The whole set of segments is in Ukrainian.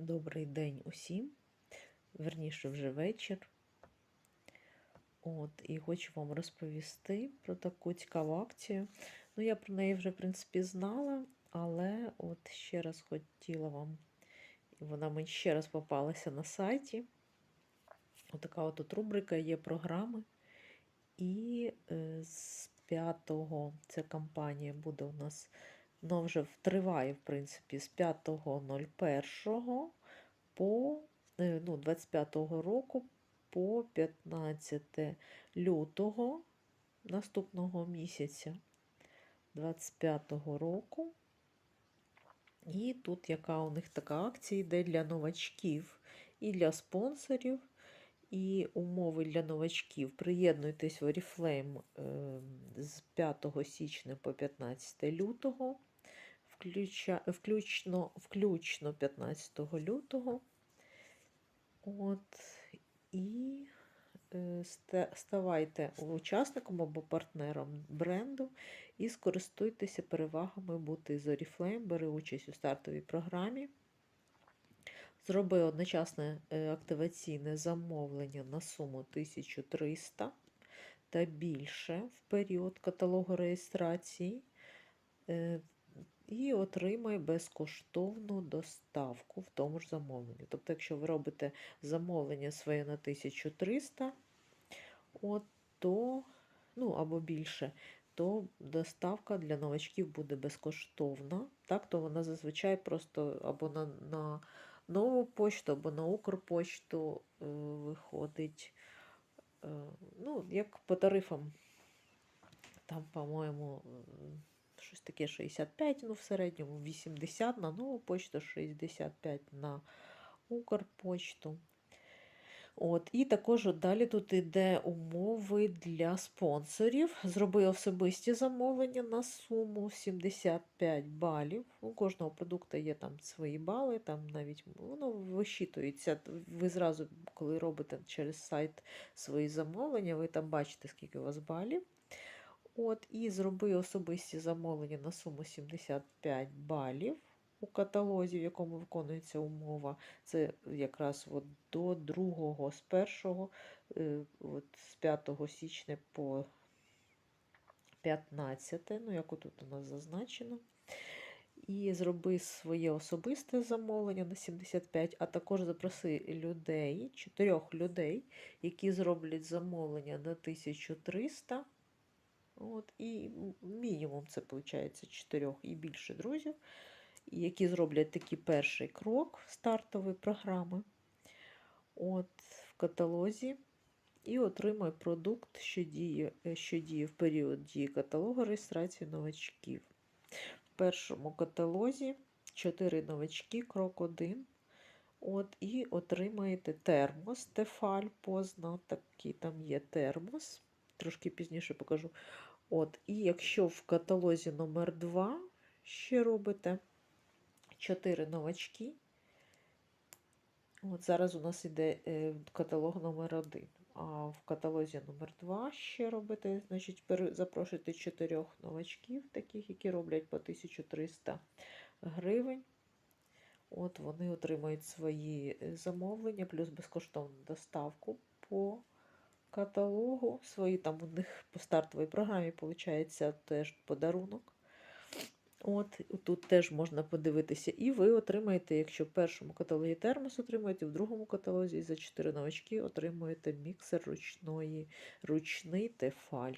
Добрий день усім. Верніше вже вечір. От, і хочу вам розповісти про таку цікаву акцію. Ну, я про неї вже, в принципі, знала, але от ще раз хотіла вам, і вона мені ще раз попалася на сайті. Отака от тут рубрика є програми. І е, з 5-го ця кампанія буде у нас Воно вже триває, в принципі, з 5.01 по е, ну, 25-го року по 15 лютого наступного місяця 25-го року. І тут яка у них така акція йде для новачків і для спонсорів. І умови для новачків. Приєднуйтесь в Oriflame е, з 5 січня по 15 лютого включа, включно, включно 15 лютого. От, І е, ставайте учасником або партнером бренду і скористуйтеся перевагами бути з Oriflame, бери участь у стартовій програмі. Зроби одночасне е, активаційне замовлення на суму 1300 та більше в період каталогу реєстрації. І отримай безкоштовну доставку в тому ж замовленні. Тобто, якщо ви робите замовлення своє на 1300, от, то, ну, або більше, то доставка для новачків буде безкоштовна. Так, то вона зазвичай просто або на на нову почту, або на Укрпочту е, виходить, е, ну, як по тарифам. Там, по-моєму, щось таке 65, ну в середньому 80 на нову почту, 65 на Укрпочту. От, І також далі тут йде умови для спонсорів. Зроби особисті замовлення на суму 75 балів. У кожного продукту є там свої бали, там навіть воно вищитується. Ви зразу, коли робите через сайт свої замовлення, ви там бачите, скільки у вас балів. От, І зроби особисті замовлення на суму 75 балів у каталозі, в якому виконується умова. Це якраз от до 2 з 1, е, от з 5 січня по 15, ну, як тут у нас зазначено. І зроби своє особисте замовлення на 75, а також запроси людей, чотирьох людей, які зроблять замовлення на 1300. От, І мінімум це виходить 4 і більше друзів, які зроблять такий перший крок стартової програми от, в каталозі. І отримай продукт, що діє, що діє в період дії каталогу реєстрації новачків. В першому каталозі 4 новачки, крок 1. От, І отримаєте термос, Тефаль позна, такий там є термос. Трошки пізніше покажу. От, І якщо в каталозі номер 2 ще робите 4 новачки, от зараз у нас йде е, каталог номер 1 а в каталозі номер 2 ще робите, значить, запрошуйте 4 новачків, таких, які роблять по 1300 гривень. От Вони отримають свої е, замовлення, плюс безкоштовну доставку по каталогу. Свої там у них по стартовій програмі, виходить, теж подарунок. От, Тут теж можна подивитися. І ви отримаєте, якщо в першому каталозі термос отримаєте, в другому каталозі за 4 новачки отримуєте міксер ручної, ручний тефаль.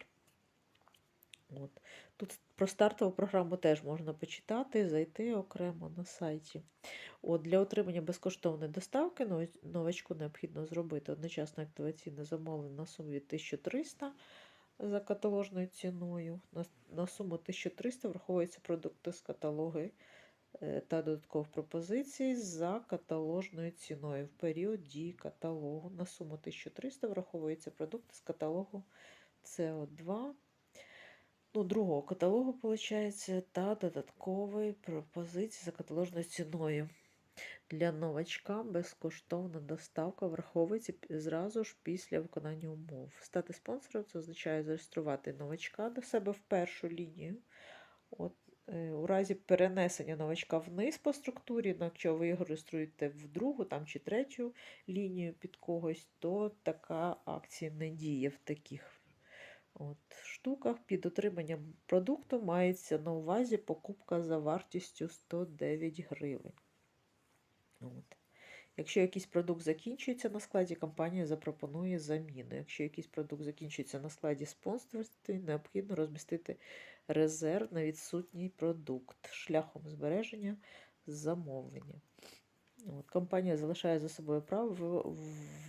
От. Тут про стартову програму теж можна почитати, зайти окремо на сайті. От, Для отримання безкоштовної доставки новачку необхідно зробити одночасне активаційне замовлення на суму від 1300 за каталожною ціною. На, на суму 1300 враховуються продукти з каталоги е, та додаткових пропозицій за каталожною ціною в період дії каталогу. На суму 1300 враховуються продукти з каталогу СО2 ну, другого каталогу, виходить, та додаткової пропозиції за каталожною ціною. Для новачка безкоштовна доставка враховується зразу ж після виконання умов. Стати спонсором це означає зареєструвати новачка до себе в першу лінію. От, е, у разі перенесення новачка вниз по структурі, якщо ви його реєструєте в другу там, чи третю лінію під когось, то така акція не діє в таких от, штуках. Під отриманням продукту мається на увазі покупка за вартістю 109 гривень. От. Якщо якийсь продукт закінчується на складі, компанія запропонує заміну. Якщо якийсь продукт закінчується на складі спонсорства, необхідно розмістити резерв на відсутній продукт шляхом збереження замовлення. От, компанія залишає за собою право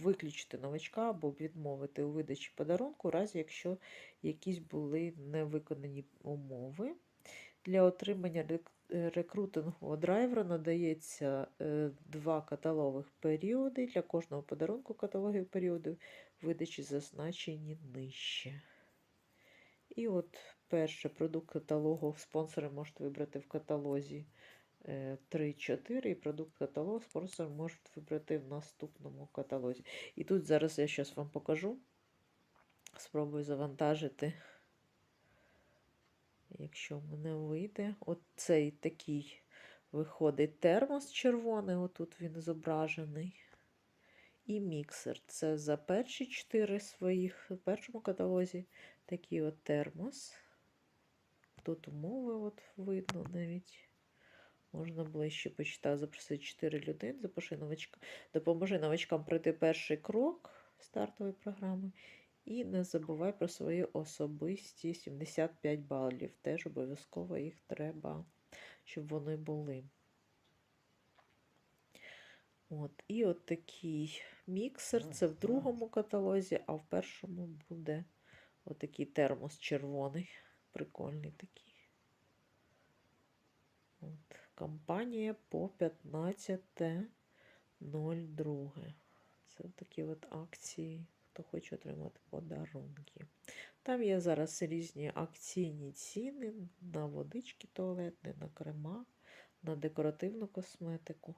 виключити новачка або відмовити у видачі подарунку, разі якщо якісь були невиконані умови. Для отримання рек- рекрутингового драйвера надається е, два каталогових періоди. Для кожного подарунку каталогів періодів видачі зазначені нижче. І от перше продукт каталогу спонсори можуть вибрати в каталозі 3-4, і продукт каталогу спонсор можуть вибрати в наступному каталозі. І тут зараз я щас вам покажу. Спробую завантажити. Якщо в мене вийде, от цей такий виходить термос червоний, отут він зображений. І міксер. Це за перші чотири своїх в першому каталозі такий от термос. Тут умови от видно навіть. Можна ближче почитати. Запросити 4 людини, запиши новачка, допоможи новачкам пройти перший крок стартової програми. І не забувай про свої особисті 75 балів. Теж обов'язково їх треба, щоб вони були. От, і от такий міксер. Це в другому каталозі, а в першому буде отакий термос червоний. Прикольний такий. Компанія по 15.02. Це такі от акції, хто хоче отримати подарунки. Там є зараз різні акційні ціни на водички туалетні, на крема, на декоративну косметику.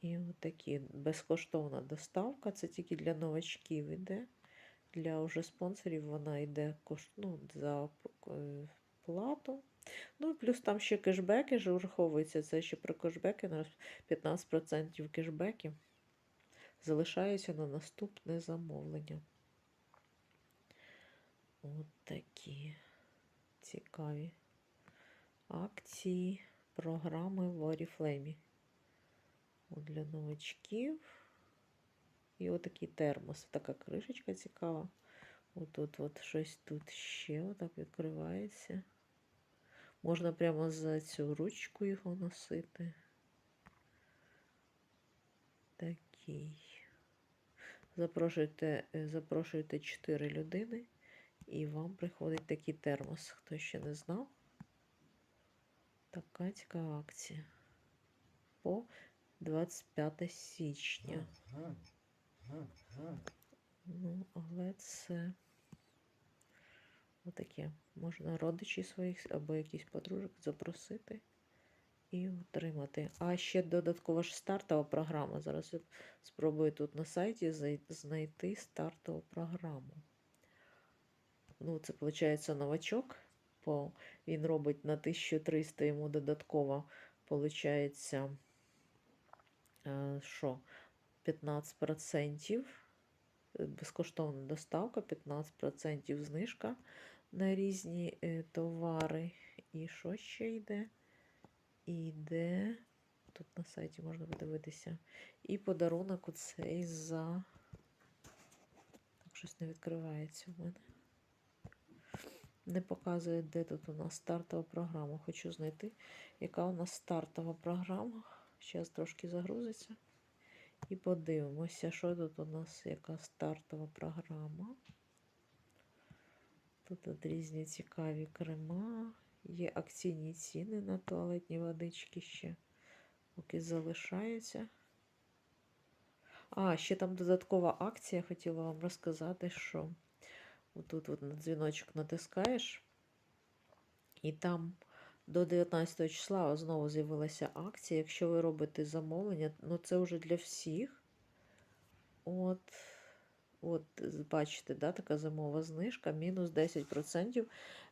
І отакі безкоштовна доставка. Це тільки для новачків іде. Для вже спонсорів вона йде ну, за е, плату. Ну, плюс там ще кешбеки ж враховуються. Це ще про кешбеки. на 15% кешбеків залишаються на наступне замовлення. От такі цікаві акції, програми в Oriflame. От Для новачків. І отакий термос. Така кришечка цікава. Отут от щось тут ще отак відкривається. Можна прямо за цю ручку його носити. Такий. Запрошуйте, е, запрошуйте 4 людини, і вам приходить такий термос. Хто ще не знав? Така цікава акція. По 25 січня. Ну, але це отаке. Можна родичів своїх або якісь подружок запросити і отримати. А ще додаткова ж стартова програма. Зараз я спробую тут на сайті знайти стартову програму. Ну, це виходить новачок. По, він робить на 1300 йому додатково, виходить, що 15% е, безкоштовна доставка, 15% знижка на різні е, товари. І що ще йде? Іде, тут на сайті можна подивитися. І подарунок оцей за. Так, щось не відкривається в мене. Не показує, де тут у нас стартова програма. Хочу знайти, яка у нас стартова програма. Зараз трошки загрузиться. І подивимося, що тут у нас, яка стартова програма. Тут різні цікаві крема. Є акційні ціни на туалетні водички ще. Поки залишаються. А, ще там додаткова акція. Хотіла вам розказати, що отут от на дзвіночок натискаєш, і там до 19 числа знову з'явилася акція. Якщо ви робите замовлення, ну це вже для всіх. От, от бачите, да, така зимова знижка, мінус 10%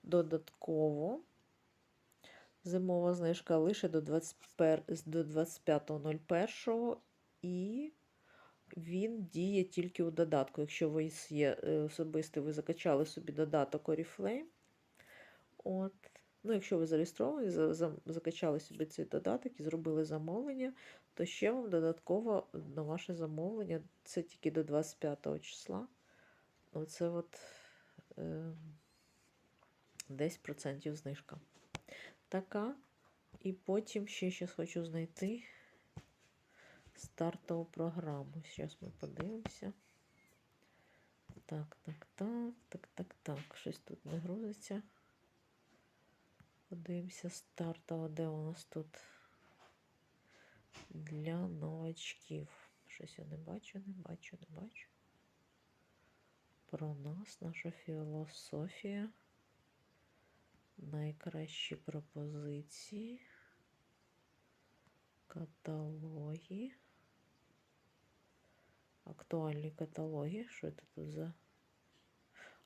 додатково Зимова знижка лише до 21 до 25.01 і він діє тільки у додатку. Якщо ви є е, особистий, ви закачали собі додаток Oriflame. От. Ну, якщо ви зареєстровані, за, за, закачали собі цей додаток і зробили замовлення, то ще вам додатково на ваше замовлення, це тільки до 25 числа. Оце от е, 10% знижка. Така. І потім ще щось хочу знайти стартову програму. Зараз ми подивимося. Так, так, так, так, так, так. Щось тут не грузиться. Подивимося стартова, де у нас тут для новачків. Щось я не бачу, не бачу, не бачу. Про нас, наша філософія. Найкращі пропозиції. Каталоги. Актуальні каталоги. Що це тут за?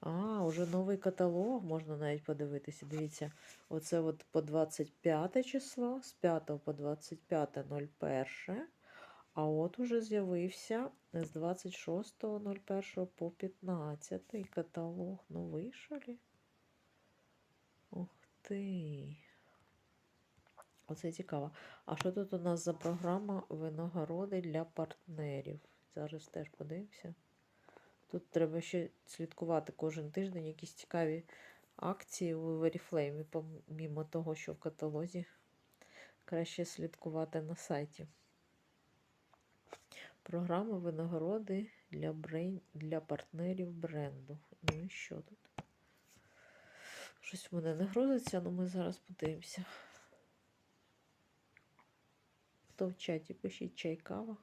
А, уже новий каталог можна навіть подивитися. Дивіться, оце от по 25 число, з 5 по 25.01. А от уже з'явився з 26.01 по 15 каталог. Ну, вийшов ли? Ух ти. Оце цікаво. А що тут у нас за програма винагороди для партнерів? Зараз теж подивимося. Тут треба ще слідкувати кожен тиждень якісь цікаві акції у Oriflame, помімо того, що в каталозі краще слідкувати на сайті. Програма винагороди для брейн... для партнерів бренду. Ну і що тут? Щось в мене не грузиться, але ми зараз подивимося. Хто в чаті пишіть чай кава.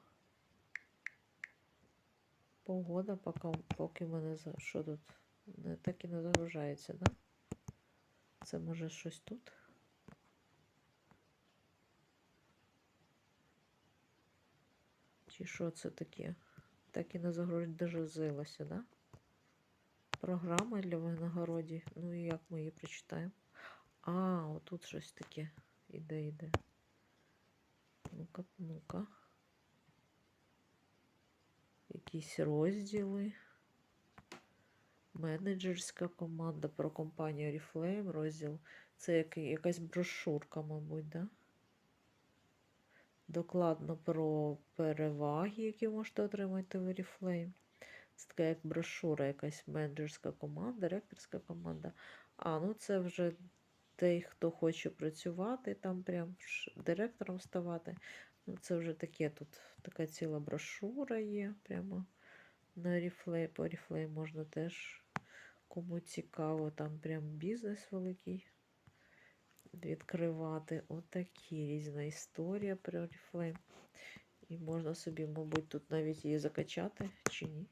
Погода, поки, поки мене. Що тут? Не, так і не загружається, да? Це може щось тут? Чи що це таке? Так і не загрузилося, да? Програма для винагороді. Ну і як ми її прочитаємо? А, отут щось таке. Іде, іде. Ну-ка, ну-ка. Якісь розділи. Менеджерська команда про компанію Oriflame, розділ. Це як, якась брошурка, мабуть, да? Докладно про переваги, які можете отримати в Oriflame. Це така як брошура, якась менеджерська команда, ректорська команда. А, ну це вже той, хто хоче працювати, там прям директором ставати. Це вже таке тут така ціла брошура є. Прямо на Oriflame. По Oriflame можна теж, кому цікаво, там прям бізнес великий відкривати. Отакі різна історія про Oriflame. І можна собі, мабуть, тут навіть її закачати чи ні.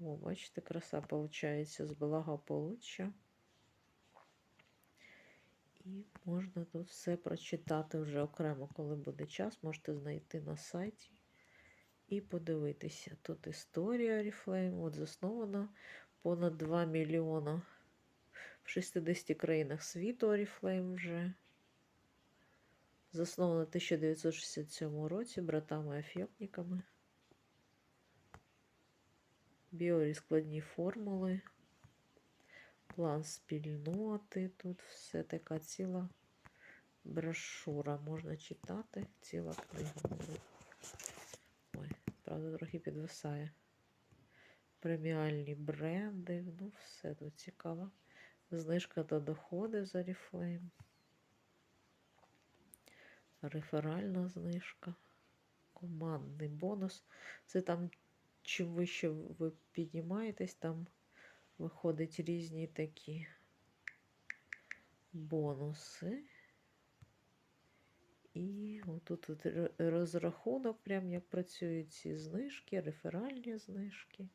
О, бачите, краса виходить з благополуччя. І можна тут все прочитати вже окремо, коли буде час. Можете знайти на сайті і подивитися. Тут історія Oriflame, от заснована понад 2 мільйона в 60 країнах світу Oriflame вже. Заснована в 1967 році братами Афьопниками. Біорізкладні формули, план спільноти. Тут все така ціла брошура. Можна читати, ціла книга. Ой, правда, трохи підвисає. Преміальні бренди. Ну, все тут цікаво. Знижка та доходи за Oriflame. Реферальна знижка. Командний бонус. Це там чим вище ви піднімаєтесь, там виходять різні такі бонуси. І отут от розрахунок, прям як працюють ці знижки, реферальні знижки.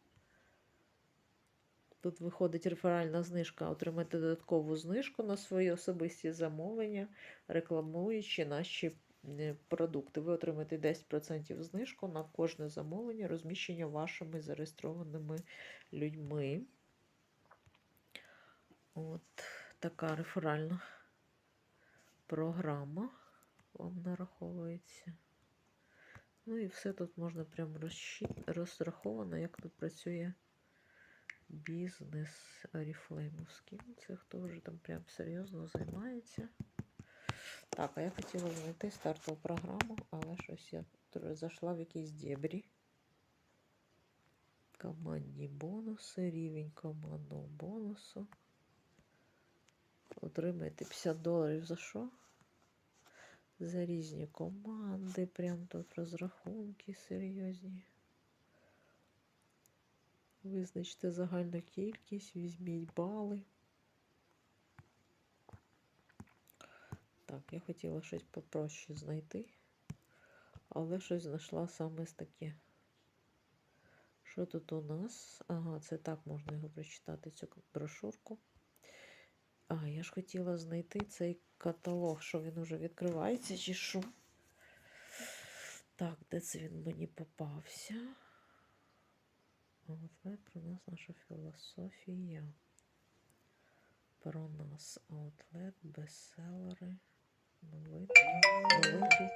Тут виходить реферальна знижка, отримати додаткову знижку на свої особисті замовлення, рекламуючи наші Е, продукти. Ви отримаєте 10% знижку на кожне замовлення, розміщення вашими зареєстрованими людьми. От така реферальна програма вам нараховується. Ну і все тут можна прям розраховано, як тут працює бізнес Аріфлеймовський. Ну, Це хто вже там прям серйозно займається. Так, а я хотіла знайти стартову програму, але щось я зайшла в якісь дебрі. Командні бонуси, рівень командного бонусу. Отримаєте 50 доларів за що? За різні команди. Прям тут розрахунки серйозні. Визначте загальну кількість, візьміть бали. Так, я хотіла щось попроще знайти, але щось знайшла саме з таке. Що тут у нас? Ага, це так можна його прочитати, цю брошурку. А, я ж хотіла знайти цей каталог, що він уже відкривається, чи що. Так, де це він мені попався? Аутлет про нас, наша філософія. Про нас. Аутлет, бестселери, новинки. новинки.